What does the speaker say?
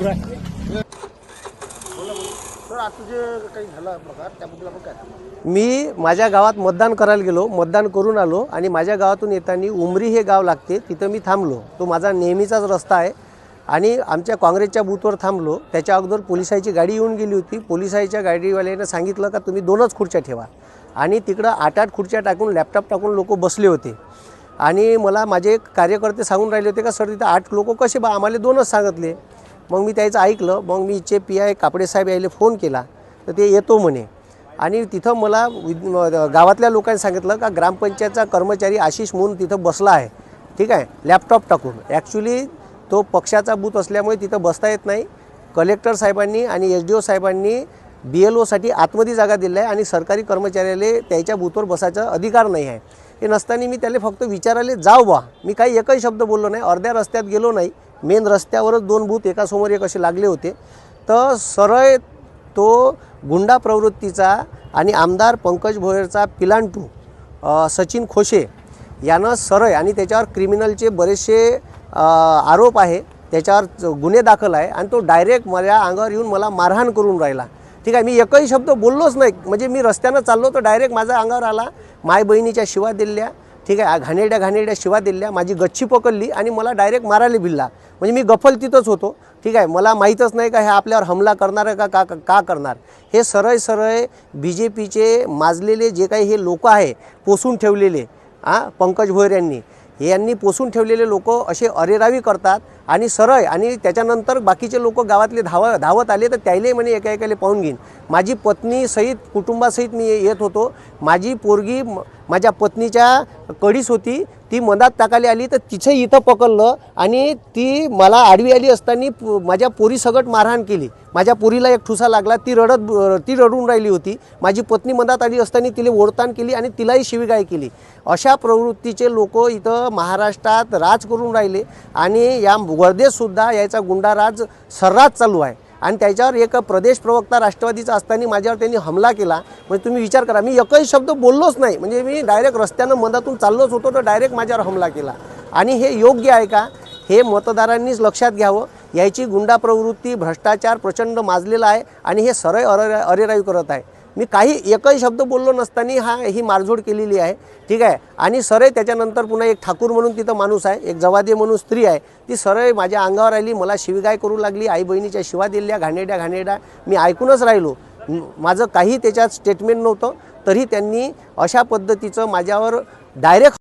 भरपूर आहे मी माझ्या गावात मतदान करायला गेलो मतदान करून आलो आणि माझ्या गावातून येताना उमरी हे गाव लागते तिथं मी थांबलो. तो माझा नेहमीचाच रस्ता आहे आणि आमच्या काँग्रेसच्या बूथवर थांबलो. त्याच्या अगोदर पोलिसाईची गाडी येऊन गेली होती. पोलिसाच्या गाडीवाल्यानं सांगितलं का तुम्ही दोनच खुर्च्या ठेवा. आणि तिकडं आठ आठ खुर्च्या टाकून लॅपटॉप टाकून लोक बसले होते. आणि मला माझे कार्यकर्ते सांगून राहिले होते का सर तिथं आठ लोक कसे बा? आम्हाला दोनच सांगितले. मग मी त्याचं ऐकलं मग मी इचे पी आय कापडे साहेब यायला फोन केला तर ते येतो म्हणे. आणि तिथं मला गावातल्या लोकांनी सांगितलं का ग्रामपंचायतचा कर्मचारी आशिष म्हणून तिथं बसला आहे. ठीक आहे? लॅपटॉप टाकून. ॲक्च्युली तो पक्षाचा बूथ असल्यामुळे तिथं बसता येत नाही. कलेक्टर साहेबांनी आणि एस डी ओ साहेबांनी बी एल ओसाठी आतमध्ये जागा दिली आहे आणि सरकारी कर्मचाऱ्याला त्याच्या बूथवर बसायचा अधिकार नाही आहे. हे नसताना मी त्याला फक्त विचारायला जाऊ बा. मी काही एकही शब्द बोललो नाही. अर्ध्या रस्त्यात गेलो नाही. मेन रस्त्यावरच दोन भूत एकासमोर एक असे लागले होते. तर सरळ तो गुंडा प्रवृत्तीचा आणि आमदार पंकज भोयरचा पिलांटू सचिन खोशे यानं सरळ आणि त्याच्यावर क्रिमिनलचे बरेचसे आरोप आहे. त्याच्यावर च- गुन्हे दाखल आहे आणि तो डायरेक्ट माझ्या अंगावर येऊन मला मारहाण करून राहिला. ठीक आहे मी एकही शब्द बोललोच नाही. म्हणजे मी रस्त्यानं चाललो तर डायरेक्ट माझ्या अंगावर आला. माय बहिणीच्या शिवा दिल्या. ठीक आहे घाणेरड्या घाणेरड्या शिवा दिल्या माझी गच्ची पकडली आणि मला डायरेक्ट मारायला भिल्ला म्हणजे मी गफल तिथंच होतो. ठीक आहे मला माहीतच नाही का हे आपल्यावर हमला करणार आहे का का का करणार? हे सरळ सरळ बी जे पीचे माजलेले जे काही हे लोक आहे पोसून ठेवलेले हां पंकज भोयर यांनी. हे यांनी पोसून ठेवलेले लोक असे अरेरावी करतात. आणि सरळ आणि त्याच्यानंतर बाकीचे लोक गावातले धाव धावत आले तर त्याला म्हणे एका एकाले पाहून घेईन. माझी पत्नी सहित कुटुंबासहित मी येत होतो. माझी पोरगी माझ्या पत्नीच्या कडीस होती. ती मधात टाकायला आली तर तिचं इथं पकडलं आणि ती मला आडवी आली असताना पो- माझ्या पोरी सगट मारहाण केली. माझ्या पोरीला एक ठुसा लागला. ती रडत ती रडून राहिली होती. माझी पत्नी मधात आली असताना तिला ओढताण केली आणि तिलाही शिवीगाय केली. अशा प्रवृत्तीचे लोक इथं महाराष्ट्रात राज करून राहिले आणि या वर्धेतसुद्धा याचा गुंडाराज सर्रास चालू आहे. आणि त्याच्यावर एक प्रदेश प्रवक्ता राष्ट्रवादीचा असताना माझ्यावर त्यांनी हमला केला. म्हणजे तुम्ही विचार करा मी एकही शब्द बोललोच नाही. म्हणजे मी डायरेक्ट रस्त्यानं मधातून चाललोच होतो तर डायरेक्ट माझ्यावर हमला केला. आणि हे योग्य आहे का? हे मतदारांनीच लक्षात घ्यावं. याची गुंडा प्रवृत्ती भ्रष्टाचार प्रचंड माजलेला आहे. आणि हे सरळ अरे अरेरावी करत आहे. मी काही एकही शब्द बोललो नसताना हा ही मारझोड केलेली आहे. ठीक आहे? आणि सरळ त्याच्यानंतर पुन्हा एक ठाकूर म्हणून तिथं माणूस आहे एक जवादे म्हणून स्त्री आहे. ती सरळ माझ्या अंगावर आली मला शिवीगाय करू लागली आई बहिणीच्या शिवा दिल्या घाणेड्या घाणेड्या मी ऐकूनच राहिलो. माझं काही त्याच्यात स्टेटमेंट नव्हतं तरी त्यांनी अशा पद्धतीचं माझ्यावर डायरेक्ट